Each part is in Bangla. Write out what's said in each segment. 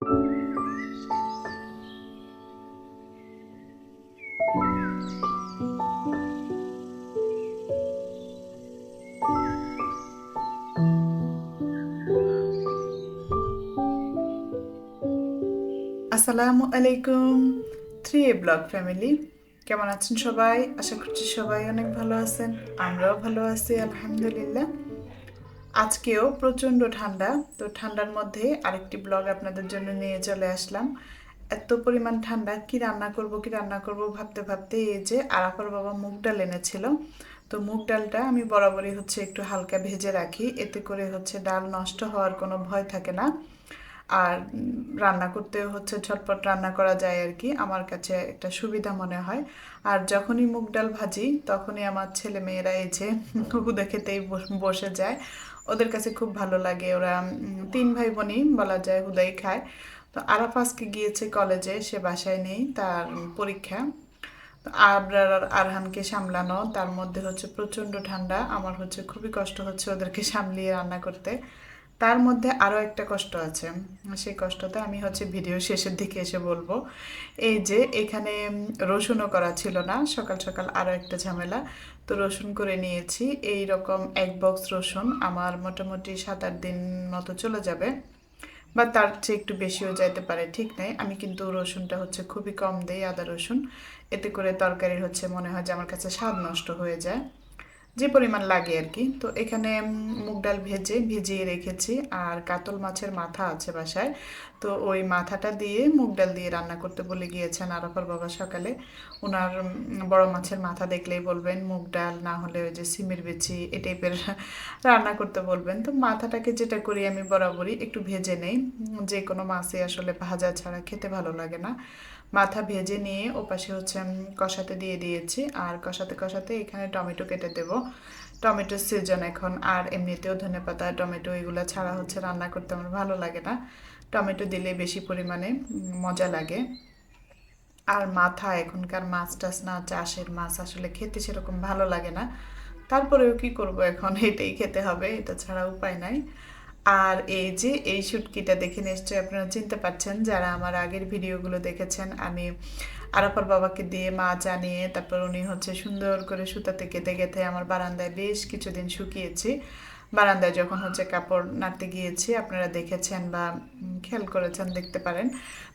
আসসালামু আলাইকুম থ্রি এ ব্লগ ফ্যামিলি কেমন আছেন সবাই? আশা করছি সবাই অনেক ভালো আছেন। আমরাও ভালো আছি, আলহামদুলিল্লাহ। আজকেও প্রচণ্ড ঠান্ডা। তো ঠান্ডার মধ্যে আরেকটি ব্লগ আপনাদের জন্য নিয়ে চলে আসলাম। এত পরিমাণ ঠান্ডা, কি রান্না করব, কি রান্না করব ভাবতে ভাবতে এই যে আরাফার বাবা মুগ ডাল এনেছিল। তো মুগ ডালটা আমি বরাবরই হচ্ছে একটু হালকা ভেজে রাখি, এতে করে হচ্ছে ডাল নষ্ট হওয়ার কোনো ভয় থাকে না। আর রান্না করতেও হচ্ছে ঝটপট রান্না করা যায় আর কি, আমার কাছে একটা সুবিধা মনে হয়। আর যখনই মুগ ডাল ভাজি, তখনই আমার ছেলে মেয়েরা এই যে হুদে খেতেই বস- বসে যায়। ওদের কাছে খুব ভালো লাগে। ওরা তিন ভাই বোনই বলা যায় হুদাই খায়। তো আরাফ আজকে গিয়েছে কলেজে, সে বাসায় নেই, তার পরীক্ষা। আবরার আর আরহানকে সামলানো, তার মধ্যে হচ্ছে প্রচণ্ড ঠান্ডা, আমার হচ্ছে খুবই কষ্ট হচ্ছে ওদেরকে সামলিয়ে রান্না করতে। তার মধ্যে আরও একটা কষ্ট আছে। সেই কষ্টটা আমি হচ্ছে ভিডিও শেষের দিকে এসে বলব। এই যে এখানে রসুনও করা ছিল না, সকাল সকাল আরও একটা ঝামেলা। তো রসুন করে নিয়েছি। এই রকম এক বক্স রসুন আমার মোটামুটি সাত আট দিন মতো চলে যাবে। বা তার চেয়ে একটু বেশিও যাইতে পারে, ঠিক নাই। আমি কিন্তু রসুনটা হচ্ছে খুবই কম দেই আদা রসুন। এতে করে তরকারির হচ্ছে মনে হয় যে আমার কাছে স্বাদ নষ্ট হয়ে যায়। যে পরিমাণ লাগে আর কি। তো এখানে মুগ ডাল ভেজে, ভিজিয়ে রেখেছি। আর কাতল মাছের মাথা আছে বাসায়। তো ওই মাথাটা দিয়ে মুগ ডাল দিয়ে রান্না করতে বলে গিয়েছেন আরাফার বাবা সকালে। ওনার বড় মাছের মাথা দেখলেই বলবেন, মুগ ডাল না হলে ওই যে সিমের বিচি এই টাইপের রান্না করতে বলবেন। তো মাথাটাকে যেটা করি আমি বরাবরই, একটু ভেজে নেই। যে কোনো মাছই আসলে ভাজা ছাড়া খেতে ভালো লাগে না। মাথা ভেজে নিয়ে ওপাশে হচ্ছে কষাতে দিয়ে দিয়েছি। আর কষাতে কষাতে এখানে টমেটো কেটে দেব। টমেটোর সিজন এখন, আর এমনিতেও ধনেপাতা, টমেটো এগুলো ছাড়া হচ্ছে রান্না করতে আমার ভালো লাগে না। টমেটো দিলে বেশি পরিমাণে মজা লাগে। আর মাথা, এখনকার মাছ টাছ না, চাষের মাছ আসলে খেতে সেরকম ভালো লাগে না। তারপরেও কি করব এখন? এটাই খেতে হবে, এটা ছাড়া উপায় নাই। আর এই যে, এই শুটকিটা দেখে নিশ্চয়ই আপনারা চিনতে পারছেন, যারা আমার আগের ভিডিওগুলো দেখেছেন, আমি আরাফার বাবাকে দিয়ে মাছ আনিয়ে তারপর উনি হচ্ছে সুন্দর করে সুতাতে কেটে গেঁথে আমার বারান্দায় বেশ কিছুদিন শুকিয়েছি। বারান্দায় যখন হচ্ছে কাপড় নাড়তে গিয়েছি, আপনারা দেখেছেন বা খেয়াল করেছেন, দেখতে পারেন।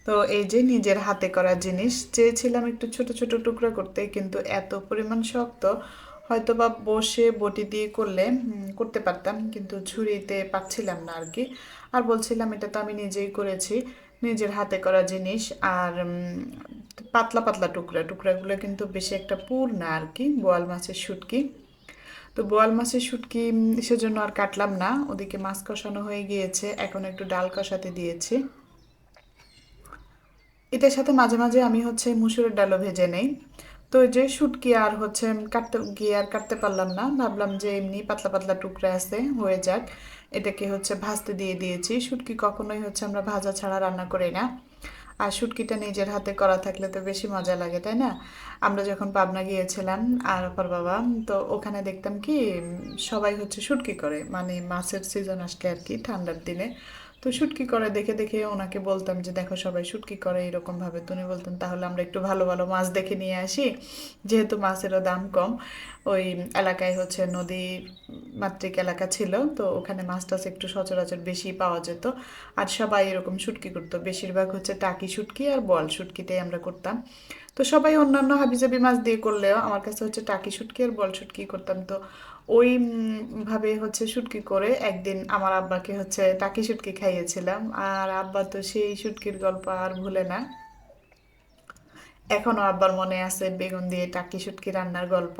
তো এই যে নিজের হাতে করা জিনিস, চেয়েছিলাম একটু ছোট ছোট টুকরো করতে, কিন্তু এত পরিমাণ শক্ত হয়তো বা বসে বটি দিয়ে করলে করতে পারতাম, কিন্তু ছুরিতে পাচ্ছিলাম না আর কি আর বলছিলাম, এটা তো আমি নিজেই করেছি, নিজের হাতে করা জিনিস। আর পাতলা পাতলা টুকরা, টুকরাগুলো কিন্তু বেশি একটা পুর না আর কি বোয়াল মাছের শুটকি। তো বোয়াল মাছের শুটকি সেজন্য আর কাটলাম না। ওদিকে মাছ কষানো হয়ে গিয়েছে। এখন একটু ডাল কষাতে দিয়েছি। এটার সাথে মাঝে মাঝে আমি হচ্ছে মুসুরের ডালও ভেজে নেই। তো যে শুটকি আর হচ্ছে কাটতে, গিয়ে আর কাটতে পারলাম না। ভাবলাম যে এমনি পাতলা পাতলা টুকরা আছে, হয়ে যাক। এটাকে হচ্ছে ভাজতে দিয়ে দিয়েছি। শুটকি কখনোই হচ্ছে আমরা ভাজা ছাড়া রান্না করি না। আর শুটকিটা নিজের হাতে করা থাকলে তো বেশি মজা লাগে, তাই না? আমরা যখন পাবনা গিয়েছিলাম আর অপর বাবা, তো ওখানে দেখতাম কি, সবাই হচ্ছে শুটকি করে মানে মাছের সিজন আসলে আর কি, ঠান্ডার দিনে। তো শুটকি করে দেখে দেখে ওনাকে বলতাম যে, দেখো সবাই শুটকি করে, এরকম ভাবে। তো উনি বলতেন, তাহলে আমরা একটু ভালো ভালো মাছ দেখে নিয়ে আসি। যেহেতু মাছেরও দাম কম, ওই এলাকায় হচ্ছে নদী মাতৃক এলাকা ছিল, তো ওখানে মাছ টাছ একটু সচরাচর বেশি পাওয়া যেত। আর সবাই এরকম শুটকি করতো। বেশিরভাগ হচ্ছে টাকি শুটকি আর বল শুটকিটাই আমরা করতাম। তো সবাই অন্যান্য হাবিজাবি মাছ দিয়ে করলেও আমার কাছে হচ্ছে টাকি শুটকি আর বল শুটকি করতাম। তো ওই ভাবে হচ্ছে শুটকি করে একদিন আমার আব্বাকে হচ্ছে টাকি শুটকি খাইয়েছিলাম। আর আব্বা তো সেই শুটকির গল্প আর ভুলে না। এখনও আব্বার মনে আছে বেগুন দিয়ে টাকি শুটকি রান্নার গল্প।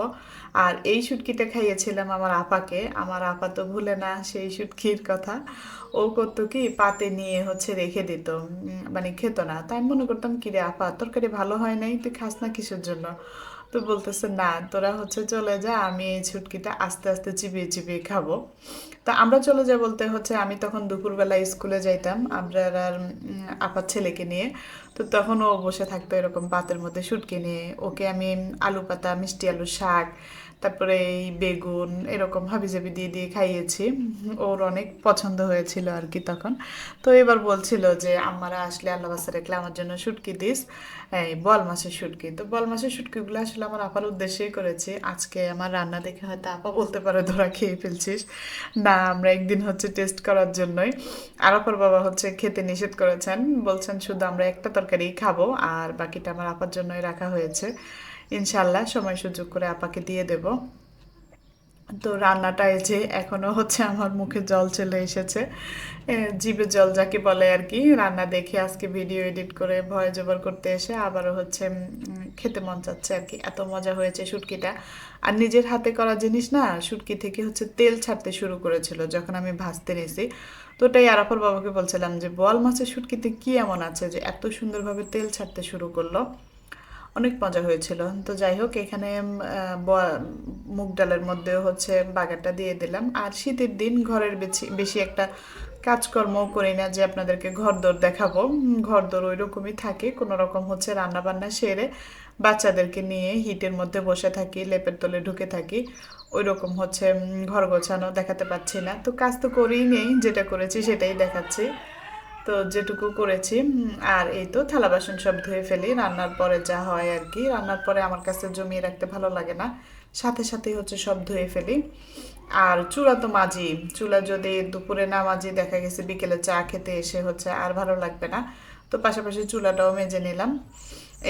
আর এই শুটকিটা খাইয়েছিলাম আমার আপাকে। আমার আপা তো ভুলে না সেই শুটকির কথা। ও করতো কি, পাতে নিয়ে হচ্ছে রেখে দিত। মানে খেত না। তাই মনে করতাম কি রে আপা, তরকারি ভালো হয় নাই, তুই খাস না কিসের জন্য? তো বলতেছে, না, তোরা হচ্ছে চলে যা, আমি এই ছুটকিটা আস্তে আস্তে চিবিয়ে চিবিয়ে খাব। তা আমরা চলে যাই বলতে হচ্ছে, আমি তখন দুপুরবেলা স্কুলে যাইতাম, আমরা আর আপার ছেলেকে নিয়ে। তো তখন ও বসে থাকতো এরকম পাতের মধ্যে শুটকি নিয়ে। ওকে আমি আলু পাতা, মিষ্টি আলু শাক তারপরে এই বেগুন এরকম হাবিজাবি দিয়ে দিয়ে খাইয়েছি। ওর অনেক পছন্দ হয়েছিল আর কি তখন। তো এবার বলছিল যে আমারা আসলে আল্লাহ রেখলে আমার জন্য শুটকি দিস। এই বল মাছের শুটকি। তো বল মাছের শুটকিগুলো আসলে আমার আপার উদ্দেশ্যেই করেছি। আজকে আমার রান্না দেখে হয়তো আপা বলতে পারে তোরা খেয়ে ফেলছিস। না, আমরা একদিন হচ্ছে টেস্ট করার জন্যই আর আপার বাবা হচ্ছে খেতে নিষেধ করেছেন। বলছেন, শুধু আমরা একটা তরকারি খাব, আর বাকিটা আমার আপার জন্যই রাখা হয়েছে। ইনশাল্লাহ সময় সুযোগ করে আপাকে দিয়ে দেব। তো রান্নাটা এই যে এখনও হচ্ছে আমার মুখে জল চলে এসেছে। জিভে জল যাকে বলে আর কি, রান্না দেখে আজকে ভিডিও এডিট করে ভয় জবর করতে এসে আবারও হচ্ছে খেতে মন চাচ্ছে আর কি। এত মজা হয়েছে শুটকিটা। আর নিজের হাতে করা জিনিস না, শুটকি থেকে হচ্ছে তেল ছাড়তে শুরু করেছিল যখন আমি ভাজতে নিয়েছি তো ওটাই আরাফার বাবাকে বলছিলাম যে বল মাছের শুটকিতে কি এমন আছে যে, এত সুন্দরভাবে তেল ছাড়তে শুরু করল? অনেক মজা হয়েছিল। তো যাই হোক, এখানে মুগ ডালের মধ্যেও হচ্ছে বাগারটা দিয়ে দিলাম। আর শীতের দিন ঘরের বেশি বেশি একটা কাজকর্ম করি না যে আপনাদেরকে ঘরদোর দেখাবো। ঘরদোর ওই রকমই থাকে, কোনো রকম হচ্ছে রান্না বান্না সেরে বাচ্চাদেরকে নিয়ে হিটের মধ্যে বসে থাকি, লেপের তলে ঢুকে থাকি। ওই রকম হচ্ছে ঘর গোছানো দেখাতে পাচ্ছি না। তো কাজ তো করেই নেই, যেটা করেছি সেটাই দেখাচ্ছি। তো যেটুকু করেছি আর এই তো থালা বাসন সব ধুয়ে ফেলি। রান্নার পরে যা হয় আর কি। রান্নার পরে আমার কাছে জমিয়ে রাখতে ভালো লাগে না। সাথে সাথে হচ্ছে সব ধুয়ে ফেলি। আর চুলা তো মাজি। চুলা যদি দুপুরে না মাজি, দেখা গেছে বিকেলে চা খেতে এসে হচ্ছে আর ভালো লাগবে না। তো পাশাপাশি চুলাটাও মেজে নিলাম।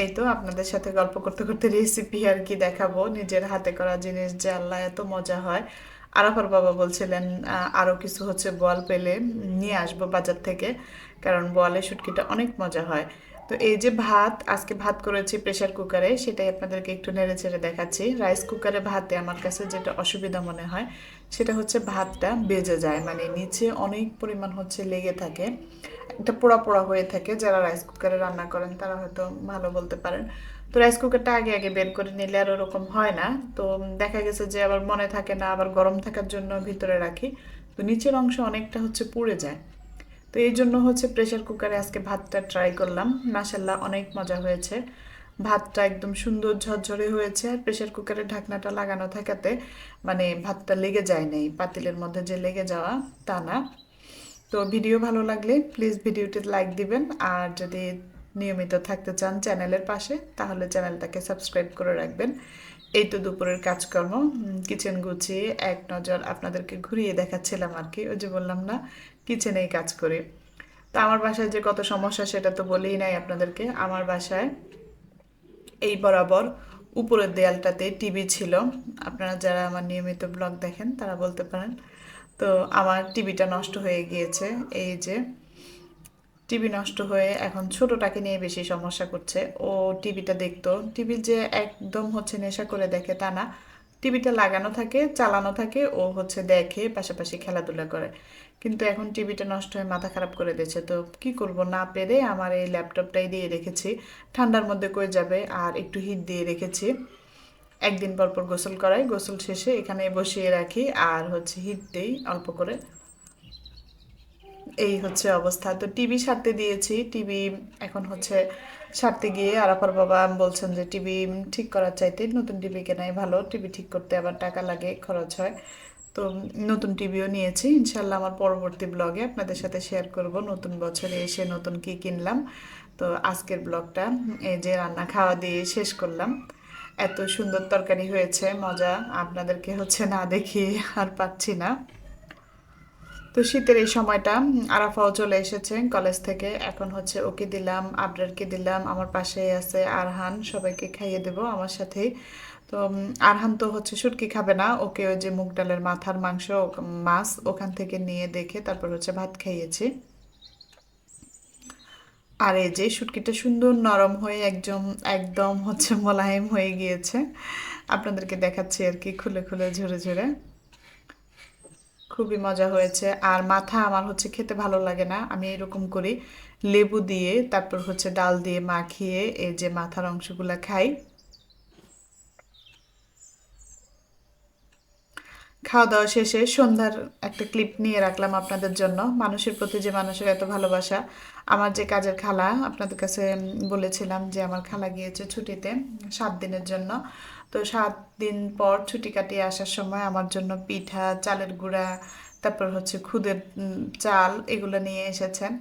এই তো আপনাদের সাথে গল্প করতে করতে রেসিপি আর কি দেখাবো। নিজের হাতে করা জিনিস যে আল্লাহ এত মজা হয়। আরাফার বাবা বলছিলেন আরও কিছু হচ্ছে বল পেলে নিয়ে আসব বাজার থেকে, কারণ বলে শুটকিটা অনেক মজা হয়। তো এই যে ভাত, আজকে ভাত করেছি প্রেশার কুকারে, সেটাই আপনাদেরকে একটু নেড়ে চেড়ে দেখাচ্ছি। রাইস কুকারে ভাতে আমার কাছে যেটা অসুবিধা মনে হয়, সেটা হচ্ছে ভাতটা বেজে যায় মানে নিচে অনেক পরিমাণ হচ্ছে লেগে থাকে। একটা পোড়া পোড়া হয়ে থাকে, যারা রাইস কুকারে রান্না করেন তারা হয়তো ভালো বলতে পারেন। তো রাইস কুকারটা আগে আগে বের করে নিলে আর ওরকম হয় না। তো দেখা গেছে যে আবার মনে থাকে না, আবার গরম থাকার জন্য ভিতরে রাখি। তো নিচের অংশ অনেকটা হচ্ছে পুড়ে যায়। তো এই জন্য হচ্ছে প্রেশার কুকারে আজকে ভাতটা ট্রাই করলাম। মাসাল্লাহ অনেক মজা হয়েছে। ভাতটা একদম সুন্দর ঝরঝরে হয়েছে। আর প্রেসার কুকারে ঢাকনাটা লাগানো থাকাতে মানে ভাতটা লেগে যায় নাই, পাতিলের মধ্যে যে লেগে যাওয়া তা না। তো ভিডিও ভালো লাগলে প্লিজ ভিডিওটি লাইক দিবেন। আর যদি নিয়মিত থাকতে চান চ্যানেলের পাশে, তাহলে চ্যানেলটাকে সাবস্ক্রাইব করে রাখবেন। এই তো দুপুরের কাজকর্ম। কিচেন গুছিয়ে এক নজর আপনাদেরকে ঘুরিয়ে দেখাচ্ছিলাম আর কি, ওই যে বললাম না কিচেনেই কাজ করি। তো আমার বাসায় যে কত সমস্যা সেটা তো বলেই নাই আপনাদেরকে। আমার বাসায় এই বরাবর উপরের দেয়ালটাতে টিভি ছিল। আপনারা যারা আমার নিয়মিত ব্লগ দেখেন, তারা বলতে পারেন। তো আমার টিভিটা নষ্ট হয়ে গিয়েছে, এই যে টিভি নষ্ট হয়ে এখন ছোটটাকে নিয়ে বেশি সমস্যা করছে। ও টিভিটা দেখতো। টিভি যে একদম হচ্ছে নেশা করে দেখে তা না। টিভিটা লাগানো থাকে, চালানো থাকে, ও হচ্ছে দেখে, পাশাপাশি খেলাধুলা করে। কিন্তু এখন টিভিটা নষ্ট হয়ে মাথা খারাপ করে দিয়েছে। তো কি করব না পেরে আমার এই ল্যাপটপটাই দিয়ে রেখেছি। ঠান্ডার মধ্যে কয়ে যাবে? আর একটু হিট দিয়ে রেখেছি। একদিন পর পর গোসল করাই। গোসল শেষে এখানে বসিয়ে রাখি। আর হচ্ছে হিট দেই অল্প করে। এই হচ্ছে অবস্থা। তো টিভি সারতে দিয়েছি। টিভি এখন হচ্ছে সারতে গিয়ে আরাফার বাবা বলছেন যে টিভি ঠিক করার চাইতে নতুন টিভি কেনাই ভালো। টিভি ঠিক করতে আবার টাকা লাগে, খরচ হয়। তো নতুন টিভিও নিয়েছি। ইনশাল্লাহ আমার পরবর্তী ব্লগে আপনাদের সাথে শেয়ার করব নতুন বছরে এসে নতুন কি কিনলাম। তো আজকের ব্লগটা এই যে রান্না খাওয়া দিয়ে শেষ করলাম। এত সুন্দর তরকারি হয়েছে, মজা। আপনাদেরকে হচ্ছে না দেখিয়ে আর পাচ্ছি না। তো শীতের এই সময়টা আরাফাও চলে এসেছে কলেজ থেকে। এখন হচ্ছে ওকে দিলাম, আবরারকে দিলাম, আমার পাশে আছে আরহান, সবাইকে খাইয়ে দেব আমার সাথেই। তো আরহান তো হচ্ছে শুটকি খাবে না, ওকে ওই যে মুগ ডালের মাথার মাংস, মাছ ওখান থেকে নিয়ে দেখে তারপর হচ্ছে ভাত খাইয়েছি। আর এই যে শুটকিটা সুন্দর নরম হয়ে একদম একদম হচ্ছে মোলায়েম হয়ে গিয়েছে। আপনাদেরকে দেখাচ্ছি আর কি খুলে খুলে ঝরে ঝরে। খুবই মজা হয়েছে। আর মাথা আমার হচ্ছে খেতে ভালো লাগে না। আমি এরকম করি, লেবু দিয়ে, তারপর হচ্ছে ডাল দিয়ে মাখিয়ে এই যে মাথার অংশগুলো খাই। খাওয়া দাওয়া শেষে সন্ধ্যার একটা ক্লিপ নিয়ে রাখলাম আপনাদের জন্য। মানুষের প্রতি যে মানুষের এত ভালোবাসা, আমার যে কাজের খালা, আপনাদের কাছে বলেছিলাম যে আমার খালা গিয়েছে ছুটিতে সাত দিনের জন্য। তো সাত দিন পর ছুটি কাটিয়ে আসার সময় আমার জন্য পিঠা, চালের গুঁড়া তারপর হচ্ছে খুদের চাল এগুলো নিয়ে এসেছেন।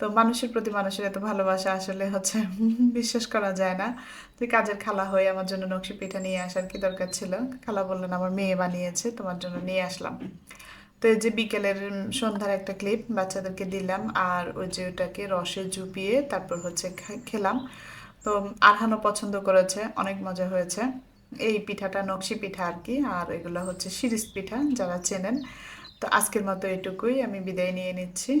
তো মানুষের প্রতি মানুষের এত ভালোবাসা আসলে হচ্ছে বিশ্বাস করা যায় না। তুই কাজের খালা হয়ে আমার জন্য নকশি পিঠা নিয়ে আসার কি দরকার ছিল? খালা বললেন, আমার মেয়ে বানিয়েছে, তোমার জন্য নিয়ে আসলাম। তো এই যে বিকেলের সন্ধ্যার একটা ক্লিপ বাচ্চাদেরকে দিলাম আর ওই যে ওটাকে রসে চুপিয়ে তারপর হচ্ছে খেলাম। তো আরহানও পছন্দ করেছে, অনেক মজা হয়েছে। এই পিঠাটা নকশি পিঠা আর কি, আর এগুলো হচ্ছে শিরিষ পিঠা, যারা চেনেন। তো আজকের মতো এটুকুই আমি বিদায় নিয়ে নিচ্ছি।